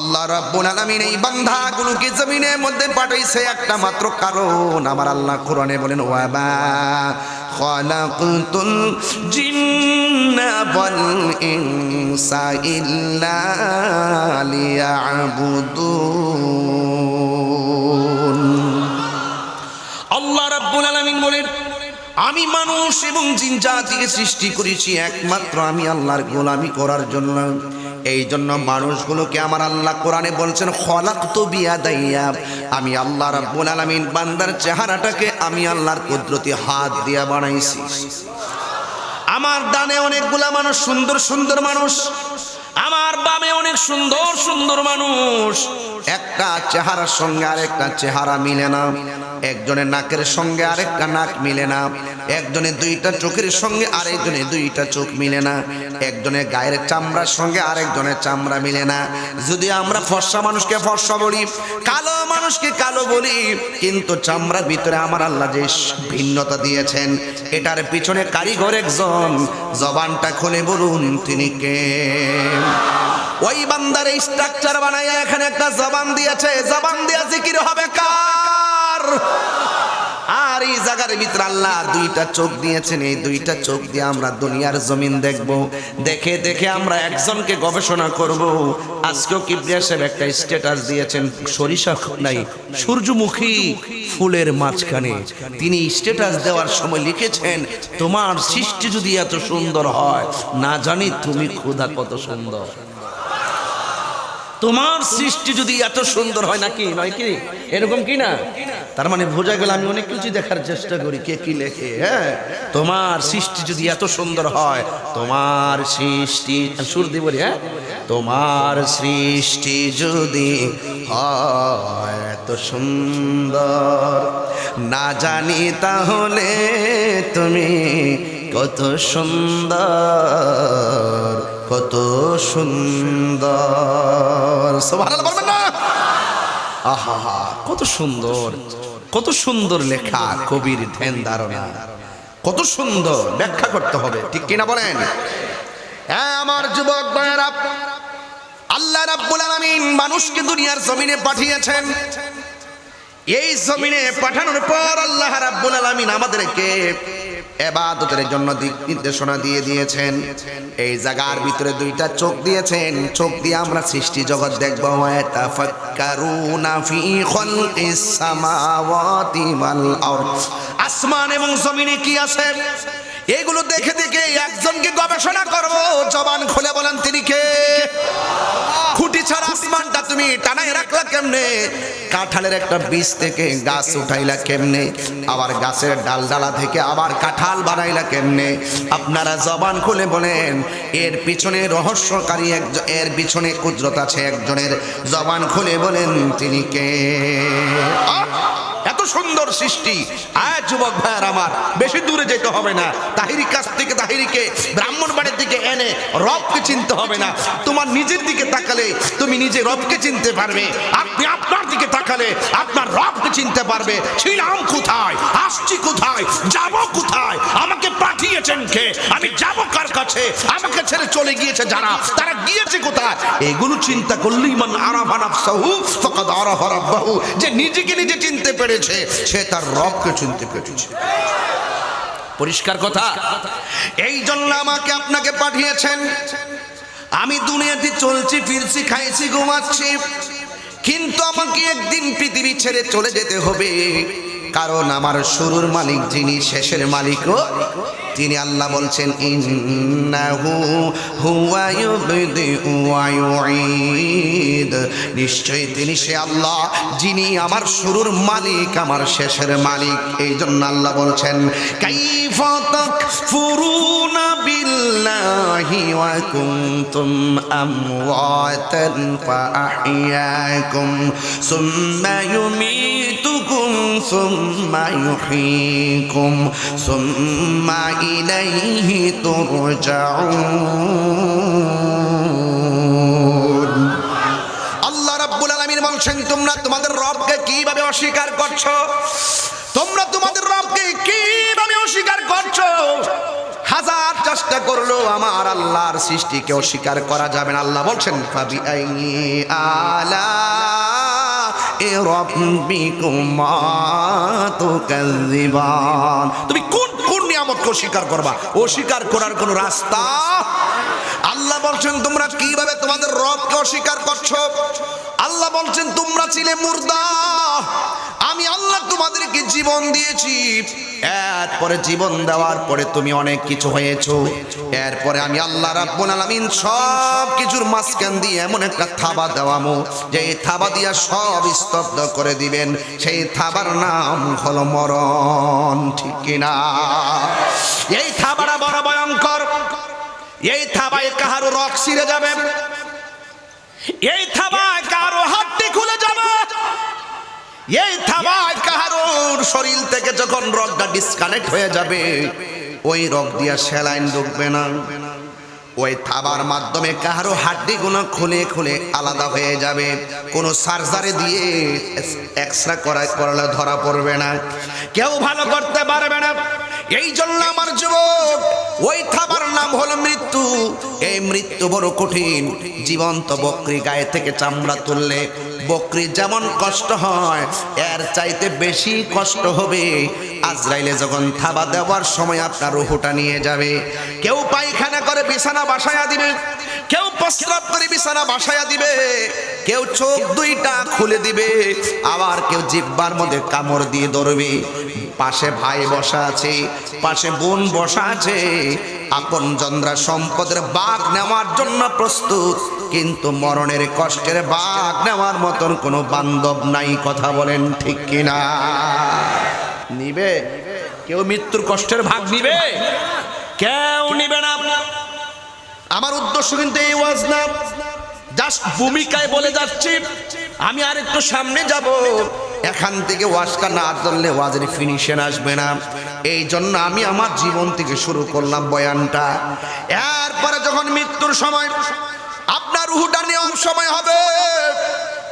আল্লাহ রাব্বুল আলামিন এই বান্দাগুলোকে জমিনের মধ্যে পাঠাইছে একটা মাত্র কারণ। আমার আল্লাহ কোরআনে বলেন ওয়াবা খালাকতুল জিন্না ওয়াল ইনসা ইল্লা লিয়াবুদুন। আল্লাহ রাব্বুল আলামিন বলেন আমি মানুষ এবং জিন জাতিকে সৃষ্টি করেছি একমাত্র আমি আল্লাহর গোলামি করার জন্য। এই জন্য মানুষগুলোকে আমার আল্লাহ কোরআনে বলছেন খলাক তো বিয়া দাইয়া আমি আল্লাহ রাব্বুল আলামিন বান্দার চেহারাটাকে আমি আল্লাহর কুদরতি হাত দিয়া বানাইছি। আমার দানে অনেকগুলা মানুষ, সুন্দর সুন্দর মানুষ। আমার অনেক সুন্দর সুন্দর মানুষ। একটা চেহারার সঙ্গে আরেকটা চেহারা মিলে না। একজনের নাকের সঙ্গে আরেকটা নাক মিলে না। একজনের দুইটা চোখের সঙ্গে আরেকজনের দুইটা চোখ মিলে না। একজনের গায়ের চামড়ার সঙ্গে আরেকজনের চামড়া মিলে না। যদি আমরা ফর্সা মানুষকে ফর্সা বলি, কালো মানুষকে কালো বলি, কিন্তু চামড়ার ভিতরে আমার আল্লাহ যে ভিন্নতা দিয়েছেন, এটার পিছনে কারিগর একজন। জবানটা খুলে বলুন, তিনি কে? ওই বান্দার এই স্ট্রাকচার বানাইয়া এখানে একটা জবান দিয়েছে। জবান দিয়া জিকির হবে কার? আর এই জায়গার ভিতরে আল্লাহ দুইটা চোখ দিয়েছেন। এই দুইটা চোখ দিয়ে আমরা দুনিয়ার জমিন দেখব। দেখে দেখে আমরা একজনকে গবেষণা করব। আজকেও কিবরিয়া সাহেব একটা স্ট্যাটাস দিয়েছেন। সরিষা নাই, সূর্যমুখী ফুলের মাঝখানে। তিনি স্ট্যাটাস দেওয়ার সময় লিখেছেন, তোমার সৃষ্টি যদি এত সুন্দর হয়, না জানি তুমি ক্ষুধা কত সুন্দর। তোমার সৃষ্টি যদি এত সুন্দর হয় নাকি? নয় কি? এরকম কি না? তার মানে বোঝা গেল আমি অনেক কিছু দেখার চেষ্টা করি, কে কি লেখে হ্যাঁ? তোমার সৃষ্টি যদি এত সুন্দর হয়, তোমার সৃষ্টি, সুর দিব হ্যাঁ? তোমার সৃষ্টি যদি হয় এত সুন্দর, না জানি তাহলে তুমি কত সুন্দর। সুন্দর। আহা কত সুন্দর। কত সুন্দর লেখা, কবির ধ্যান ধারণা। কত সুন্দর, ব্যাখ্যা করতে হবে, ঠিক কিনা বলেন? হ্যাঁ আমার যুবক ভাইয়েরা, আল্লাহ রাব্বুল আলামিন মানুষকে দুনিয়ার জমিনে পাঠিয়েছেন। এই জমিনে পাঠানোর পর আল্লাহ রাব্বুল আলামিন আমাদেরকে এবাদতের জন্য দিক নির্দেশনা দিয়ে দিয়েছেন। এই জায়গার ভিতরে দুইটা চোখ দিয়েছেন। চোখ দিয়ে আমরা সৃষ্টি জগৎ দেখব। আসমান এবং জমিনে কি আছে? এগুলো দেখে দেখে একজনকে গবেষণা করব। জবান খুলে বলেন কেমনে? কাঁঠালের একটা বীজ থেকে গাছ উঠাইলা কেমনে? আবার গাছের ডাল ডালা থেকে আবার কাঁঠাল বানাইলা কেমনে? আপনারা জবান খুলে বলেন, এর পিছনে রহস্যকারী একজন, এর পিছনে কুদরত আছে একজনের। জবান খুলে বলেন, তিনি কে? সুন্দর সৃষ্টি। আয় যুবক ভাইয়ার আমার, বেশি দূরে যেতে হবে না। তাহিরি কাছ থেকে তাহিরিকে ব্রাহ্মণ বাড়ির দিকে এনে রবকে চিনতে হবে না। তোমার নিজের দিকে তাকালে তুমি নিজে রবকে চিনতে পারবে। আপনি আপনার দিকে তাকালে আপনার রবকে চিনতে পারবে। ছিলাম কোথায়? আসছি কোথায়? যাব কোথায়? আমাকে পাঠিয়েছেন কে? আমি যাব কার কাছে? আমাকে ছেড়ে চলে গিয়েছে যারা। তারা গিয়েছে কোথায়? এগুলো চিন্তা করলেই মান আরাফা নাফসাহু, ফাকাদ আরাফা রাব্বাহু। যে নিজেকে নিজে চিনতে পেরেছে, সে তার রবকে চিনতে পেরেছে। পরিষ্কার কথা? এই জন্য আমাকে আপনাকে পাঠিয়েছেন। আমি দুনিয়াতে চলছি, ফিরছি, খাইছি, ঘুমাচ্ছি। কিন্তু আমাকে একদিন পৃথিবী ছেড়ে চলে যেতে হবে। কারণ আমার শুরুর মালিক যিনি, শেষের মালিকও তিনি আল্লাহ বলছেন নিশ্চয়ই তিনি সে আল্লাহ যিনি আমার শুরুর মালিক, আমার শেষের মালিক। এই জন্য আল্লাহ বলছেন, কাইফা তাকফুরুনা বিল্লাহি ওয়া কুনতুম আমওয়াতান ফাআহইয়াকুম সুম্মা ইউমীতুকুম সুম্মা ইউহয়ীকুম সুম্মা ইলাইহি তুরজাউন আল্লাহ রাব্বুল আলামিন বলছেন, তোমরা তোমাদের রবকে কীভাবে অস্বীকার করছ? তোমরা তোমাদের রবকে কীভাবে অস্বীকার করছ? হাজার চেষ্টা করল আমার আল্লাহর সৃষ্টিকে অস্বীকার করা যাবে না। আল্লাহ বলছেন ফাবি আলা তুমি কোন কোন নিয়ামতকে অস্বীকার করবা? অস্বীকার করার কোন রাস্তা? আল্লাহ বলছেন, তোমরা কীভাবে তোমাদের রবকে অস্বীকার করছ? আল্লাহ বলছেন, তোমরা ছিলে মুর্দা। আমি আল্লাহ তোমাদেরকে জীবন দিয়েছি। এরপরে জীবন দেওয়ার পরে তুমি অনেক কিছু হয়েছো। এরপরে আমি আল্লাহ রাব্বুল সব কিছুর মাঝখান দিয়ে এমন একটা থাবা দেওয়ামো যে এই থাবা দিয়া সব স্তব্ধ করে দিবেন। সেই থাবার নাম হলো মরণ, ঠিক কিনা? এই থাবাটা বড় ভয়ঙ্কর। এই থাবায় কাহারো রক ছিঁড়ে যাবে। এই থাবায় কারও হাতটি খুলে যাবে। এই থাবায় কাহারোর শরীর থেকে যখন রগটা ডিসকানেক্ট হয়ে যাবে, ওই রগ দিয়া স্যালাইন ঢুকবে না। ওই থাবার মাধ্যমে কাহারো হাড্ডিগুলো খুলে খুলে আলাদা হয়ে যাবে। কোনো সার্জারি দিয়ে এক্সরা করা করলে ধরা পড়বে না। কেউ ভালো করতে পারবে না। এই জন্য আমার যুবক, ওই থাবার নাম হলো মৃত্যু। এই মৃত্যু বড় কঠিন। জীবন্ত বকরি গায়ে থেকে চামড়া তুললে বকরি যেমন কষ্ট হয়, এর চাইতে বেশি কষ্ট হবে। আজরাইলে যখন থাবা দেওয়ার সময় আপনার রুহুটা নিয়ে যাবে। কেউ পায়খানা করে বিছানা বাসায়া দিবে। কেউ প্রস্রাব করে বিছানা বাসায়া দিবে। কেউ চোখ দুইটা খুলে দিবে। আবার কেউ জিব্বার মধ্যে কামড় দিয়ে ধরবে। পাশে ভাই বসা আছে, পাশে বোন বসা আছে। আপন জন্দ্রা সম্পদের বাঘ নেওয়ার জন্য প্রস্তুত। কিন্তু মরণের কষ্টের বাঘ নেওয়ার মতন কোনো বান্ধব নাই, কথা বলেন ঠিক কিনা? নিবে? কেউ মৃত্যুর কষ্টের ভাগ নিবে? কেউ নিবে না। আমার উদ্দেশ্য কিন্তু এই ওয়াজ না। জাস্ট ভূমিকায় বলে যাচ্ছি। আমি আর একটু সামনে যাব। এখান থেকে ওয়াজটা না চললে ওয়াজের ফিনিশন আসবে না। এই জন্য আমি আমার জীবন থেকে শুরু করলাম বয়ানটা। এরপরে যখন মৃত্যুর সময় আপনার রুহুটা নেওয়ার সময় হবে।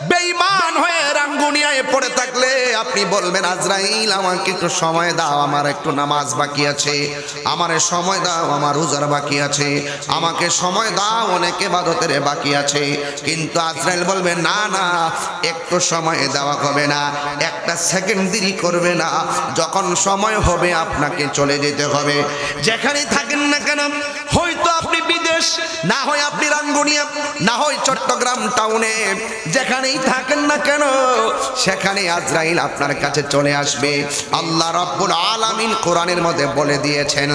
বেঈমান হয়ে রাঙ্গুনিয়ায় পড়ে থাকলে আপনি বলবেন, আজরাইল, আমাকে একটু সময় দাও, আমার একটু নামাজ বাকি আছে। আমার সময় দাও, আমার রোজার বাকি আছে। আমাকে সময় দাও, অনেকে বাদতের বাকি আছে। কিন্তু আজরাইল বলবে, না না, একটু সময় দেওয়া হবে না। একটা সেকেন্ড দেরি করবে না। যখন সময় হবে, আপনাকে চলে যেতে হবে। যেখানেই থাকেন না কেন, হয়তো আপনি না হয় আপনি রাঙ্গুনিয়া, না হয় চট্টগ্রাম টাউনে। যেখানেই থাকেন না কেন, সেখানে আজরাইল আপনার কাছে চলে আসবে। আল্লাহ রাব্বুল আলামিন কোরআনের মধ্যে বলে দিয়েছেন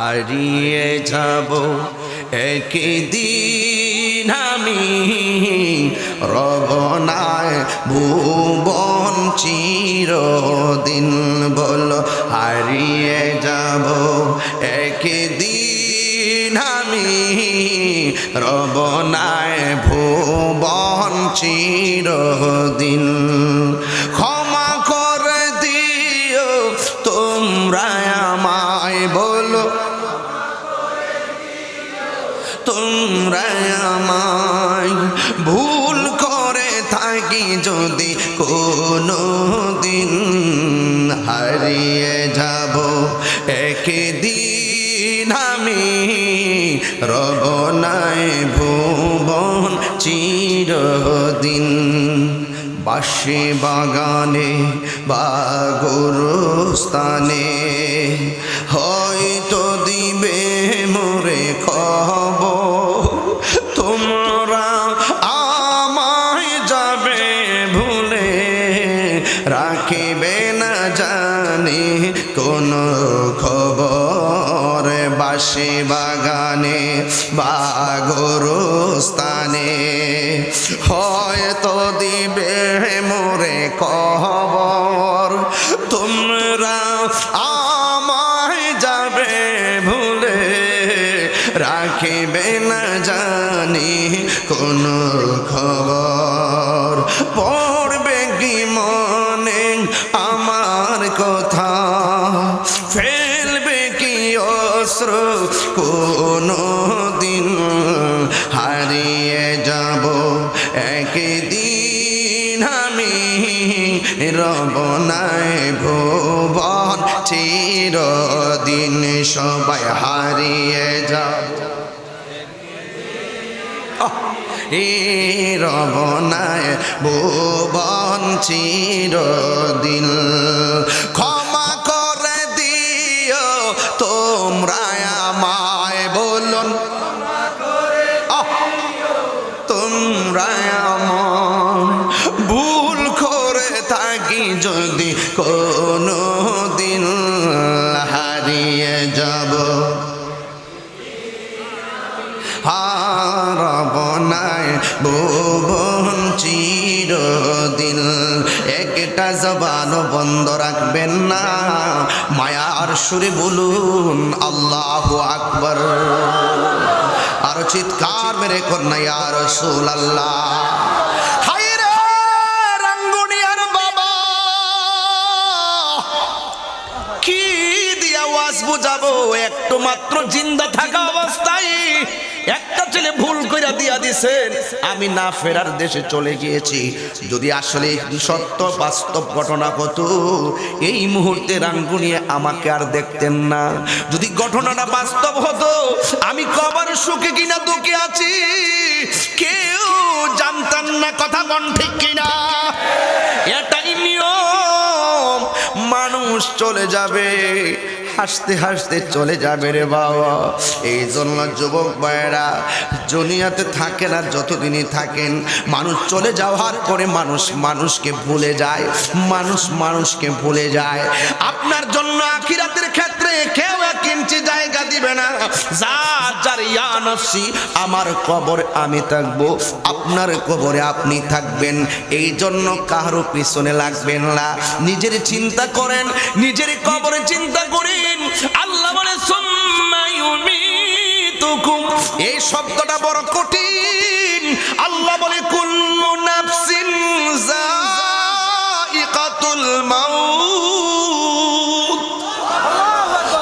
হারিয়ে যাব একদিন আমি রবনায় ভুবন চিরদিন বল হারিয়ে যাব একদিন আমি। রবনায় ভুবন চিরদিন ক্ষমা যদি কোনো দিন হারিয়ে যাব, একদিন আমি রব নাই ভুবন চিরদিন। বাসে বাগানে বা গরুস্থানে হয়তো বা গরুস্থানে হয়তো দিবে মোরে খবর, তোমরা আমায় যাবে ভুলে। রাখিবে না জানি কোন খবর। পড়বে কি মনে আমার কথা? ফেলবে কোনো রবনায় ভুবন চিরদিন সবাই হারিয়ে এ রবনায় ভুবন চিরদিন। ক্ষমা একটা জবান বন্ধ রাখবেন না। মায়ার সুরে বলুন, আল্লাহ আকবর। আর চিৎকার মেরে কন্যা, ইয়া রসুল আল্লাহ একটু মাত্র জিন্দা থাকা ছেলে ভুল কইরা দিয়া দিছেন। আমি না ফেরার দেশে চলে গিয়েছি। যদি আসলে সত্য বাস্তব ঘটনা হতো, এই মুহূর্তে রাঙ্গুনিয়ে আমাকে আর দেখতেন না। যদি ঘটনাটা বাস্তব হতো, আমি কবার সুখে কিনা দুঃখে আছি। কেউ জানতেন না কথা বন ঠিক কিনা। এটাই নিয়ম, মানুষ চলে যাবে। হাসতে হাসতে চলে যাবে রে বাবা। এই জন্য যুবক ভাইয়েরা দুনিয়াতে থাকে না, যতদিনই থাকেন, মানুষ চলে যাওয়ার পরে মানুষ মানুষকে ভুলে যায়, মানুষ মানুষকে ভুলে যায়। আপনার জন্য আখিরাতের ক্ষেত্রে কেউ এক ইঞ্চি জায়গা দিবে না। যার যার ইয়া নফসি, আমার কবর আমি থাকব, আপনার কবরে আপনি থাকবেন। এই জন্য কারও পিছনে লাগবেন না। নিজের চিন্তা করেন, নিজের কবরে চিন্তা করেন আল্লাহ বলে এই শব্দটা বড় কঠিন। আল্লাহ বলে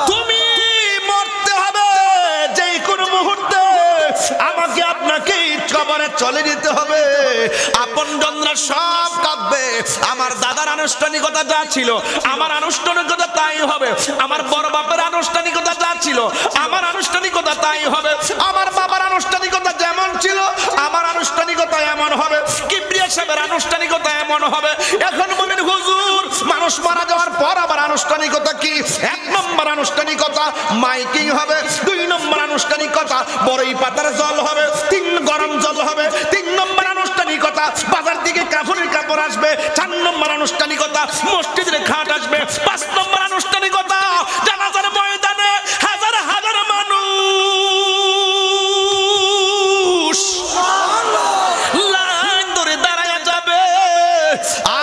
তুমি মরতে হবে যে কোন মুহূর্তে। আমাকে আপনাকে কবরে চলে যেতে হবে। আপন সব কাঁদবে আমার দাদার আনুষ্ঠানিকতা যা ছিল, আমার আনুষ্ঠানিকতা তাই হবে। আমার বড় বাপের আনুষ্ঠানিকতা যা ছিল, আমার আনুষ্ঠানিকতা তাই হবে। আমার বাবার আনুষ্ঠানিকতা যেমন ছিল, আমার আনুষ্ঠানিকতা এমন হবে। কিবরিয়া সাহেবের আনুষ্ঠানিকতা এমন হবে। এখন বলেন, হুজুর, মানুষ মারা যাওয়ার পর আবার আনুষ্ঠানিকতা কি? এক নম্বর আনুষ্ঠানিকতা মাইকিং হবে, দুই নম্বর আনুষ্ঠানিকতা বড়ই পাতার জল হবে, তিন গরম জল হবে, তিন নম্বর আনুষ্ঠানিকতা বাজার দিকে কাপড়ের কাপড় আসবে চার নম্বর আনুষ্ঠানিকতা, মসজিদের ঘাট আসবে। পাঁচ নম্বর আনুষ্ঠানিকতা, জানাজার ময়দানে হাজার হাজার মানুষ লাইন ধরে দাঁড়ায় যাবে।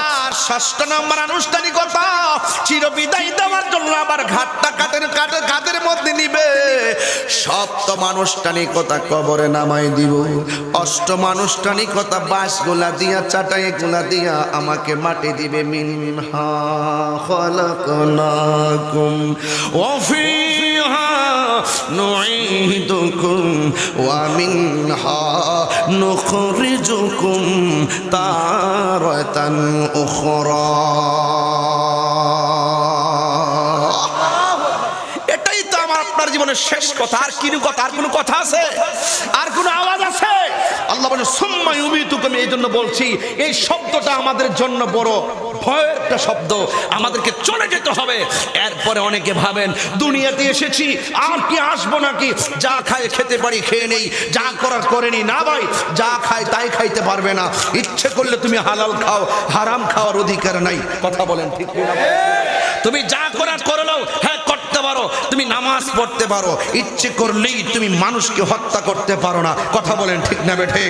আর ষষ্ঠ নম্বর আনুষ্ঠানিকতা, চিরবিদায় দেওয়ার আল্লাহ আমার ঘাটটা কাতের কাটে কাতের মধ্যে নিবে? সপ্ত মানুষটানিকতা কবরে নামাই দিব। অষ্ট মানুষটানিকতা বাঁশ গোলা দিয়া চাটাই গোলা দিয়া আমাকে মাটি দিবে। মিনহা খলকনাকুম ওফিহা নুঈদুকুম ওয়া মিনহা নুখরিজুকুম তারাতান উখরা। জীবনের শেষ কথা, আর কিনু কথা, আর কোনো কথা আছে? আর কোনো আওয়াজ আছে? আল্লাহ বলে সম্মাই উমিতুকুম এই জন্য বলছি, এই শব্দটা আমাদের জন্য বড় ভয়ের একটা শব্দ। আমাদেরকে চলে যেতে হবে। এরপরে অনেকে ভাবেন, দুনিয়াতে এসেছি, আর কি আসব নাকি? যা খায় খেতে পারি, খেয়ে নেই। যা করার করে নি, না ভাই, যা খায় তাই খাইতে পারবে না। ইচ্ছে করলে তুমি হালাল খাও, হারাম খাওয়ার অধিকার নাই। কথা বলেন ঠিক তুমি যা করার করে নাও হ্যাঁ পারো তুমি নামাজ পড়তে পারো ইচ্ছে করলেই তুমি মানুষকে হত্যা করতে পারো না। কথা বলেন ঠিক না বেঠে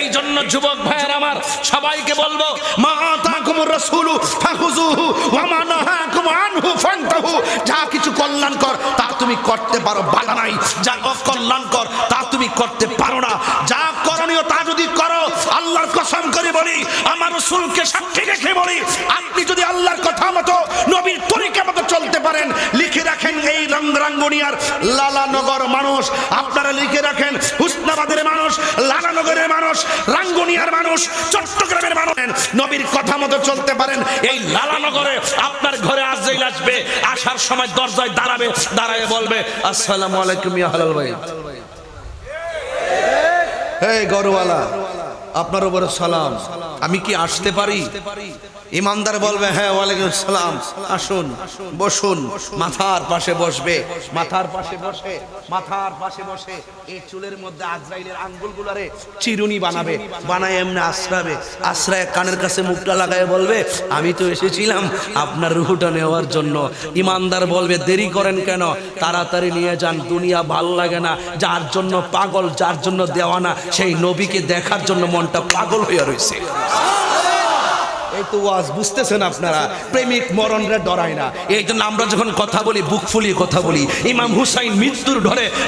এই জন্য যুবক ভাইয়ের আমার সবাইকে বলব মা তাকুমুর রাসূলু ফাখুযুহু ওয়া মা নাহাকুম আনহু ফান্তাহু। যা কিছু কল্যাণকর তা তুমি করতে পারো বাধা নাই। যা অকল্যাণকর তা তুমি করতে পারো না। যা করণীয় তা যদি করো আল্লাহর কসম করে বলি আমার রসুলকে সাক্ষী রেখে বলি আপনি রাঙ্গুনিয়ার লালানগর মানুষ। আপনারা লিখে রাখেন, হুসনাবাদের মানুষ লালানগরের মানুষ, রাঙ্গুনিয়ার মানুষ, চট্টগ্রামের মানুষ। নবীর কথা মতো চলতে পারেন। এই লালানগরে আপনার ঘরে আজরাইল আসবে, আসার সময় দরজায় দাঁড়াবে, দাঁড়ায় বলবে, আসসালামু আলাইকুম ইয়া হালাল ভাই এই গরওয়ালা, আপনার উপরে সালাম। আমি কি আসতে পারি? ইমানদার বলবে হ্যাঁ ওয়ালাইকুম সালাম, আসুন, বসুন। মাথার পাশে বসবে, মাথার পাশে বসে, মাথার পাশে বসে, এই চুলের মধ্যে আজরাইলের আঙ্গুলগুলারে চিরুনি বানাবে, বানায় এমনি আশ্রাবে। আশ্রায় কানের কাছে মুখটা লাগায় বলবে, আমি তো এসেছিলাম আপনার রুহুটা নেওয়ার জন্য। ইমানদার বলবে, দেরি করেন কেন? তাড়াতাড়ি নিয়ে যান, দুনিয়া ভালো লাগে না। যার জন্য পাগল, যার জন্য দেওয়ানা, সেই নবীকে দেখার জন্য মনটা পাগল হয়ে রয়েছে এই বুঝতেছেন আপনারা। প্রেমিক ডরায় না। এই জন্য আমরা যখন কথা বলি কথা বলি, ইমাম হুসাইন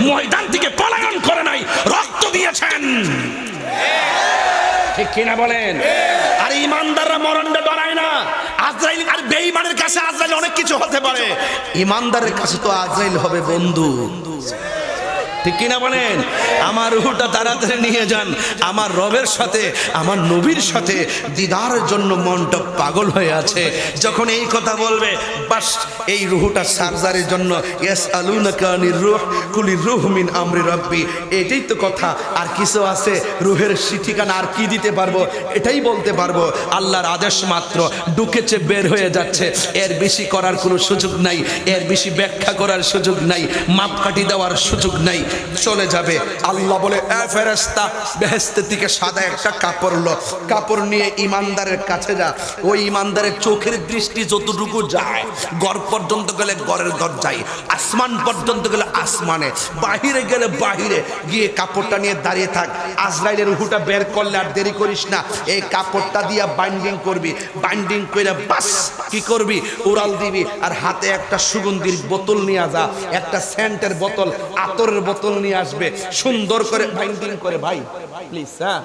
ময়দান করে নাই, রক্ত দিয়েছেন। ঠিক বলেন? আর ইমানদাররা ডরায় না। আজরাইল কাছে আজরাইল অনেক কিছু হতে পারে। ইমানদারের কাছে তো আজরাইল হবে বন্ধু। ঠিক কিনা বলেন? আমার রুহুটা তাড়াতাড়ি নিয়ে যান। আমার রবের সাথে, আমার নবীর সাথে দিদার জন্য মনটা পাগল হয়ে আছে। যখন এই কথা বলবে, বাস, এই রুহুটা সার্জারির জন্য, ইয়াস আলুনাকানির রুহ, কুলি রুহ মিন আমরি রব্বি। এটাই তো কথা। আর কিছু আছে, রুহের ঠিকানা আর কি দিতে পারব? এটাই বলতে পারব। আল্লাহর আদেশ মাত্র ঢুকেছে বের হয়ে যাচ্ছে। এর বেশি করার কোনো সুযোগ নাই। এর বেশি ব্যাখ্যা করার সুযোগ নাই। মাপকাঠি দেওয়ার সুযোগ নাই। চলে যাবে। আল্লাহ বলে ফেরেস্তা বেহেস্তের দিকে সাদা একটা কাপড় লো। কাপড় নিয়ে ইমানদারের কাছে যা। ওই ইমানদারের চোখের দৃষ্টি যতটুকু যায় গড় পর্যন্ত গেলে গড়ের ঘর যায়, আসমান পর্যন্ত গেলে আসমানে। বাহিরে গেলে বাহিরে। গিয়ে কাপড়টা নিয়ে দাঁড়িয়ে থাক। আজরাইলের উহুটা বের করলে আর দেরি করিস না। এই কাপড়টা দিয়ে বাইন্ডিং করবি। বাইন্ডিং করে বাস, কি করবি? উড়াল দিবি। আর হাতে একটা সুগন্ধির বোতল নিয়ে যা। একটা সেন্টের বোতল, আতরের বোতল নিয়ে আসবে। সুন্দর করে বাইন্ডিং করে ভাই। প্লিজ হ্যাঁ।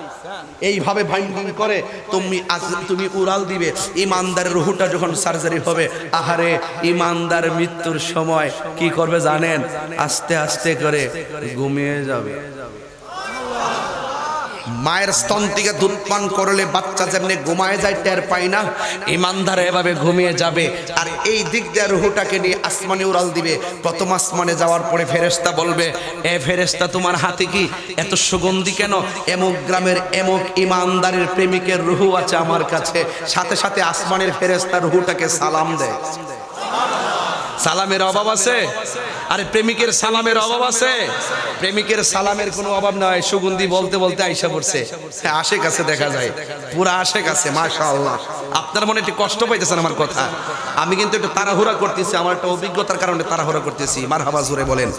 এইভাবে বাইন্ডিং করে, তুমি তুমি উড়াল দিবে। ইমানদার রুহুটা যখন সার্জারি হবে, আহারে, ইমানদার মৃত্যুর সময় কি করবে জানেন? আস্তে আস্তে করে ঘুমিয়ে যাবে। মায়ের স্তন থেকে দুধ পান করলে বাচ্চা যেমনি ঘুমায় যায়, টের পায় না। ইমানদার এভাবে ঘুমিয়ে যাবে। আর এই দিক দিয়ে রুহুটাকে নিয়ে আসমানে উড়াল দিবে। প্রথম আসমানে যাওয়ার পরে ফেরেস্তা বলবে, এ ফেরেস্তা তোমার হাতে কি এত সুগন্ধি কেন? এমক গ্রামের এমক ইমানদারের প্রেমিকের রুহু আছে আমার কাছে। সাথে সাথে আসমানের ফেরেস্তা রুহুটাকে সালাম দেয়। সালামের অভাব আছে? আরে প্রেমিকের সালামের অভাব আছে? প্রেমিকের সালামের কোনো অভাব নয় সুগন্ধি বলতে বলতে আইসা পড়ছে। হ্যাঁ আশে কাছে দেখা যায়। পুরা আশে কাছে মাশাআল্লাহ। আপনার মনে একটু কষ্ট পাইতেছেন আমার কথা। আমি কিন্তু একটু তাড়াহুড়া করতেছি, আমার একটা অভিজ্ঞতার কারণে তাড়াহুড়া করতেছি। মার হাবা জুড়ে বলেন।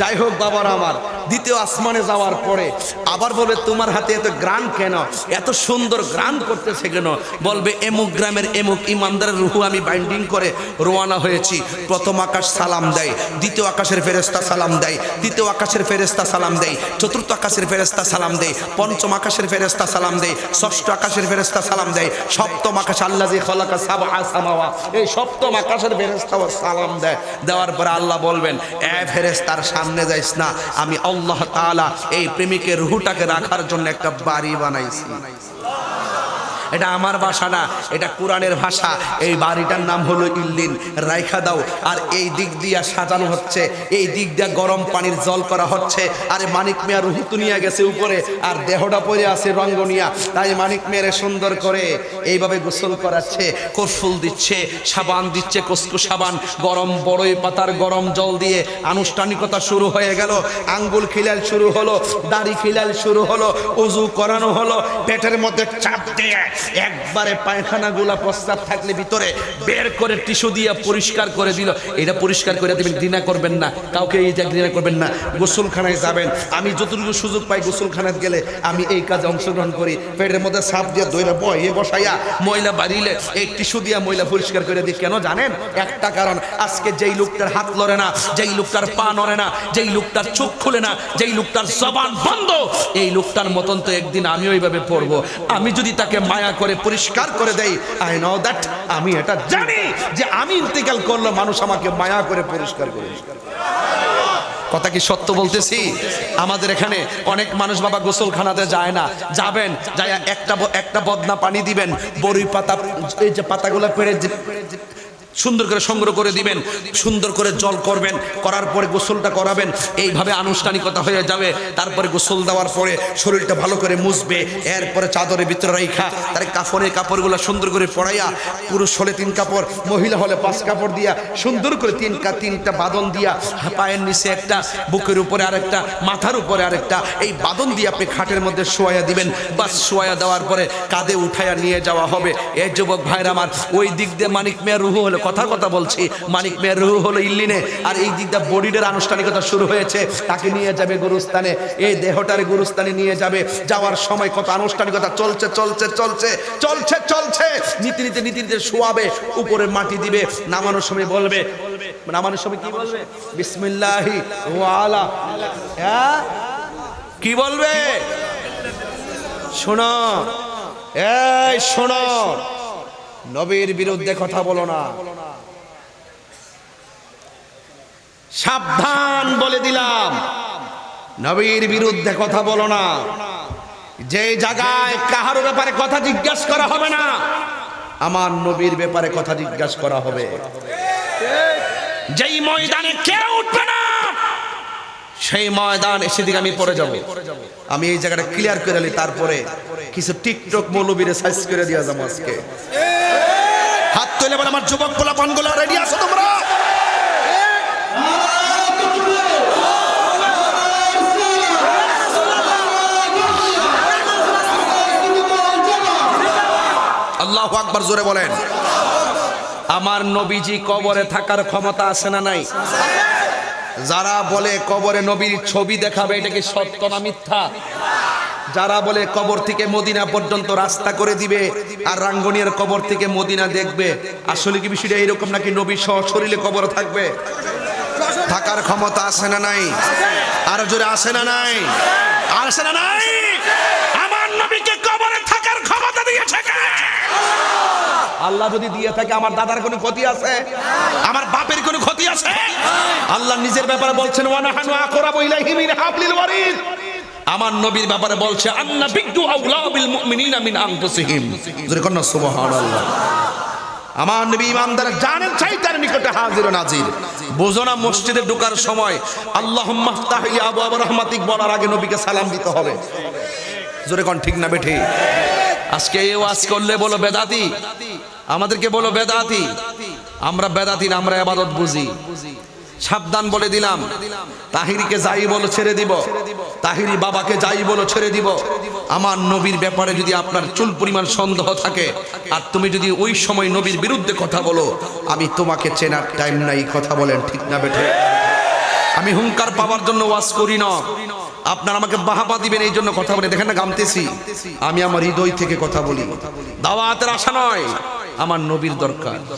যাই হোক বাবার আমার, দ্বিতীয় আসমানে যাওয়ার পরে আবার বলবে, তোমার হাতে এত গ্রান কেন? এত সুন্দর গ্রান করতেছে কেন? বলবে, এমুক গ্রামের এমুক ইমানদারের রুহু আমি বাইন্ডিং করে রোয়ানা হয়েছি। প্রথম আকাশ সালাম দেয়, দ্বিতীয় আকাশের ফেরেস্তা সালাম দেয়, তৃতীয় আকাশের ফেরেস্তা সালাম দেয়, চতুর্থ আকাশের ফেরেস্তা সালাম দেয়, পঞ্চম আকাশের ফেরেস্তা সালাম দেয়, ষষ্ঠ আকাশের ফেরেস্তা সালাম দেয়, সপ্তম আকাশ আল্লাহ এই সপ্তম আকাশের ফেরেস্তাও সালাম দেয়। দেওয়ার পরে আল্লাহ বলবেন, এ ফেরেস্তার সামনে যাইস না। আমি আল্লাহ তালা এই প্রেমিকের রুহুটাকে রাখার জন্য একটা বাড়ি বানাইছি। এটা আমার ভাষা না, এটা কোরআনের ভাষা। এই বাড়িটার নাম হলো ইল্লিন, রাইখা দাও। আর এই দিক দিয়া সাজানো হচ্ছে, এই দিক দিয়া গরম পানির জল করা হচ্ছে। আরে মানিক মিয়া রুহুতু নিয়ে গেছে উপরে, আর দেহটা পরে আছে রঙ্গনিয়া। তাই মানিক মেয়েরে সুন্দর করে এইভাবে গোসল করাচ্ছে কফুল দিচ্ছে, সাবান দিচ্ছে কসকু সাবান। গরম বড়ই পাতার গরম জল দিয়ে আনুষ্ঠানিকতা শুরু হয়ে গেল। আঙ্গুল খিলাল শুরু হলো, দাড়ি খিলাল শুরু হলো, উজু করানো হলো, পেটের মধ্যে চাপ দিয়ে একবারে পায়খানা গুলা প্রস্তাব থাকলে ভিতরে বের করে টিস্যু দিয়ে পরিষ্কার করে দিল। এটা পরিষ্কার করে দেবেন, ঘৃণা করবেন না। কাউকে এই যে ঘৃণা করবেন না। গোসলখানায় যাবেন। আমি যতটুকু সুযোগ পাই গোসলখানায় গেলে আমি এই কাজে অংশগ্রহণ করি। পেটের মধ্যে সাপ দিয়ে দইরা বয়ে বসাইয়া ময়লা বাড়িলে এই টিস্যু দিয়ে ময়লা পরিষ্কার করে দিই। কেন জানেন? একটা কারণ, আজকে যেই লোকটার হাত লড়ে না, যেই লোকটার পা নড়ে না, যেই লোকটার চোখ খুলে না, যেই লোকটার জবান বন্ধ, এই লোকটার মতন তো একদিন আমিও এইভাবে পড়ব। আমি যদি তাকে মায়া করে, পরিষ্কার করে দেয় আই নো দ্যাট আমি এটা জানি যে আমি ইন্তেকাল করলে মানুষ আমাকে মায়া করে পরিষ্কার করে কথা কি সত্য বলতেছি? আমাদের এখানে অনেক মানুষ বাবা গোসলখানাতে যায় না। যাবেন যায় একটা একটা বদনা পানি দিবেন, বড়ি পাতা, এই যে পাতাগুলো যে- সুন্দর করে সংগ্রহ করে দিবেন, সুন্দর করে জল করবেন, করার পরে গোসলটা করাবেন, এইভাবে আনুষ্ঠানিকতা হয়ে যাবে। তারপরে গোসল দেওয়ার পরে শরীরটা ভালো করে মুছবে, এরপরে চাদরের ভিতরে রাইখা, তার কাপড়ের কাপড়গুলো সুন্দর করে পড়াইয়া, পুরুষ হলে তিন কাপড়, মহিলা হলে পাঁচ কাপড় দিয়া, সুন্দর করে তিন তিনটা বাদন দিয়া পায়ের নিচে একটা, বুকের উপরে আরেকটা, মাথার উপরে আরেকটা, এই বাদন দিয়ে আপনি খাটের মধ্যে শোয়া দিবেন। বাস শোয়া দেওয়ার পরে কাঁধে উঠাইয়া নিয়ে যাওয়া হবে। এই যুবক ভাইরা আমার, ওই দিক দিয়ে মানিক মেয়ের রুহু হলো কথা কথা বলছি। মানিক মেয়ের রুহু হলো ইল্লিনে। আর এই দিক দিয়ে বডিডের আনুষ্ঠানিকতা শুরু হয়েছে। তাকে নিয়ে যাবে গুরুস্থানে। এই দেহটারে গুরুস্থানে নিয়ে যাবে। যাওয়ার সময় কত আনুষ্ঠানিকতা চলছে চলছে চলছে চলছে চলছে। নীতি নীতি নীতি নীতি শোয়াবে, উপরে মাটি দিবে। নামানোর সময় বলবে, নামানোর সময় কি বলবে? বিসমিল্লাহি ওয়ালা। হ্যাঁ? কি বলবে? শোনো। এই শোনো। নবীর বিরুদ্ধে কথা বলো না। সাবধান বলে দিলাম। নবীর বিরুদ্ধে কথা বলো না। যে জায়গায় কাহার ব্যাপারে কথা জিজ্ঞাসা করা হবে না, আমার নবীর ব্যাপারে কথা জিজ্ঞাসা করা হবে। যেই ময়দানে কেউ উঠবে না সেই ময়দান এসে দিকে আমি পরে যাব। আমি এই জায়গাটা ক্লিয়ার করে নিই তারপরে কিছু টিকটক মৌলবীরে সাইজ করে দিয়া যাব আজকে। হাত তুলে বলে আমার যুবক পোলা পানগুলো রেডি আছো তোমরা? আল্লাহ আকবার জোরে বলেন। আমার নবীজি কবরে থাকার ক্ষমতা আছে না নাই? যারা বলে কবরে নবীর ছবি দেখাবে, এটা কি সত্য না মিথ্যা? যারা বলে কবর থেকে মদিনা পর্যন্ত রাস্তা করে দিবে আর রাঙ্গনিয়ার কবর থেকে মদিনা দেখবে, আসলে কি বিষয়টা এরকম নাকি নবী সহ শরীরে কবর থাকবে? থাকার ক্ষমতা আছে না নাই? আর জোরে আছে না নাই? আর না নাই? আমার নবীকে কবরে থাকার ক্ষমতা দিয়েছে? আল্লাহ যদি দিয়ে থাকে, আমার দাদার কোনো ক্ষতি আছে? আমার বাপের কোনো ক্ষতি আছে? আল্লাহ নিজের ব্যাপারে বলছেন ওয়ানাহানু আকরাবু ইলাইহি মিন হাবলিল ওয়ারিদ। আমার নবীর ব্যাপারে বলছে, আন্না বিগদু আউলা বিল মুমিনিনা মিন আনফুসিহিম। জোরে কোন সুবহানাল্লাহ। আমার নবী ইমানদার জানেন চাই তার নিকটে হাজির নাজির। বোঝো না, মসজিদে ঢোকার সময় আল্লাহুম্মা ফতাহি আবু আবু রহমাতিক বলার আগে নবীকে সালাম দিতে হবে। জোরে কোন ঠিক না বেঠি? আজকে এই ওয়াজ করলে বলো বেদাতি? আমাদেরকে বলো বেদাতি? আমরা বেদাতি না, আমরা আবাদত বুঝি। সাবধান বলে দিলাম। তাহিরিকে যাই বলো, ছেড়ে দিব। তাহিরি বাবাকে যাই বলো, ছেড়ে দিব। আমার নবীর ব্যাপারে যদি আপনার চুল পরিমাণ সন্দেহ থাকে, আর তুমি যদি ওই সময় নবীর বিরুদ্ধে কথা বলো, আমি তোমাকে চেনার টাইম নাই, কথা বলেন ঠিক না বেঠে। আমি হুঙ্কার পাওয়ার জন্য ওয়াজ করি না। আপনার আমাকে বাহাবা দিবেন, এই জন্য কথা বলে। দেখেন না, গামতেছি। আমি আমার হৃদয় থেকে কথা বলি। দাওয়াতের আশা নয়, আমার নবীর দরকার।